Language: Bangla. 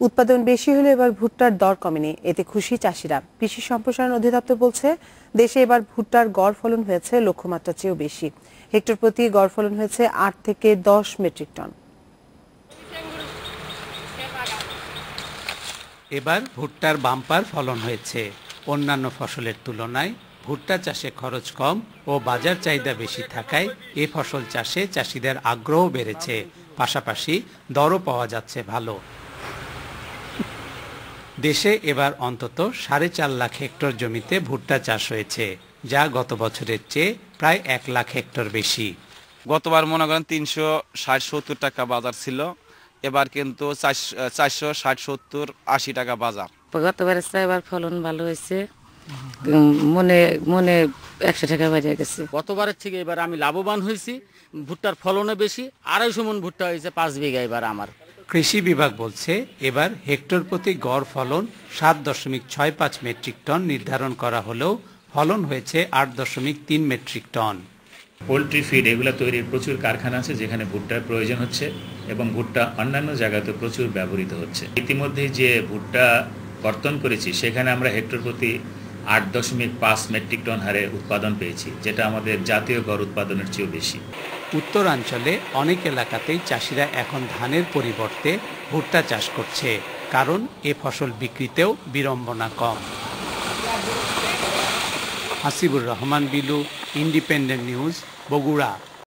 উৎপাদন বেশি হলে এবার ভুট্টার দর কমেনি। এতে খুশি চাষিরা। কৃষি সম্প্রসারণ অধিদপ্তর বলছে, দেশে এবার ভুট্টার গড় ফলন হয়েছে লক্ষ্যমাত্রার চেয়েও বেশি। হেক্টর প্রতি গড় ফলন হয়েছে আট থেকে দশ মেট্রিক টন। এবার ভুট্টার বাম্পার ফলন হয়েছে। অন্যান্য ফসলের তুলনায় ভুট্টা চাষে খরচ কম ও বাজার চাহিদা বেশি থাকায় এ ফসল চাষে চাষিদের আগ্রহ বেড়েছে। পাশাপাশি দরও পাওয়া যাচ্ছে ভালো। দেশে এবার অন্তত সাড়ে চার লাখ হেক্টর জমিতে ভুট্টা চাষ হয়েছে যা গত বছরের চেয়ে প্রায় এক লাখ হেক্টর বেশি। গতবার মনে করেন তিনশো ষাট সত্তর টাকা বাজার ছিল এবার কিন্তু চারশো ষাট সত্তর আশি টাকা বাজার। গতবারের চেয়ে এবার ফলন ভালো হয়েছে। মনে মনে একশো টাকা বেড়ে গেছে। গতবারের থেকে এবার আমি লাভবান হয়েছি ভুট্টার ফলনও বেশি আড়াইশো মন ভুট্টা হয়েছে পাঁচ বিঘা এবার আমার। কৃষি বিভাগ বলছে, এবার হেক্টর প্রতি গড় ফলন সাত দশমিক ছয় পাঁচ মেট্রিক টন নির্ধারণ করা হলেও ফলন হয়েছে আট দশমিক তিন মেট্রিক টন। পোলট্রি ফিড, এগুলো তৈরির প্রচুর কারখানা আছে যেখানে ভুট্টার প্রয়োজন হচ্ছে এবং ভুট্টা অন্যান্য জায়গাতে প্রচুর ব্যবহৃত হচ্ছে। ইতিমধ্যে যে ভুট্টা কর্তন করেছি, সেখানে আমরা হেক্টর প্রতি আট দশমিক পাঁচ মেট্রিক টন হারে উৎপাদন পেয়েছি, যেটা আমাদের জাতীয় গড় উৎপাদনের চেয়েও বেশি। উত্তরাঞ্চলে অনেক এলাকাতেই চাষিরা এখন ধানের পরিবর্তে ভুট্টা চাষ করছে, কারণ এ ফসল বিক্রিতেও বিড়ম্বনা কম। Hasibur Rahman, Bilu, independent news, Bogura.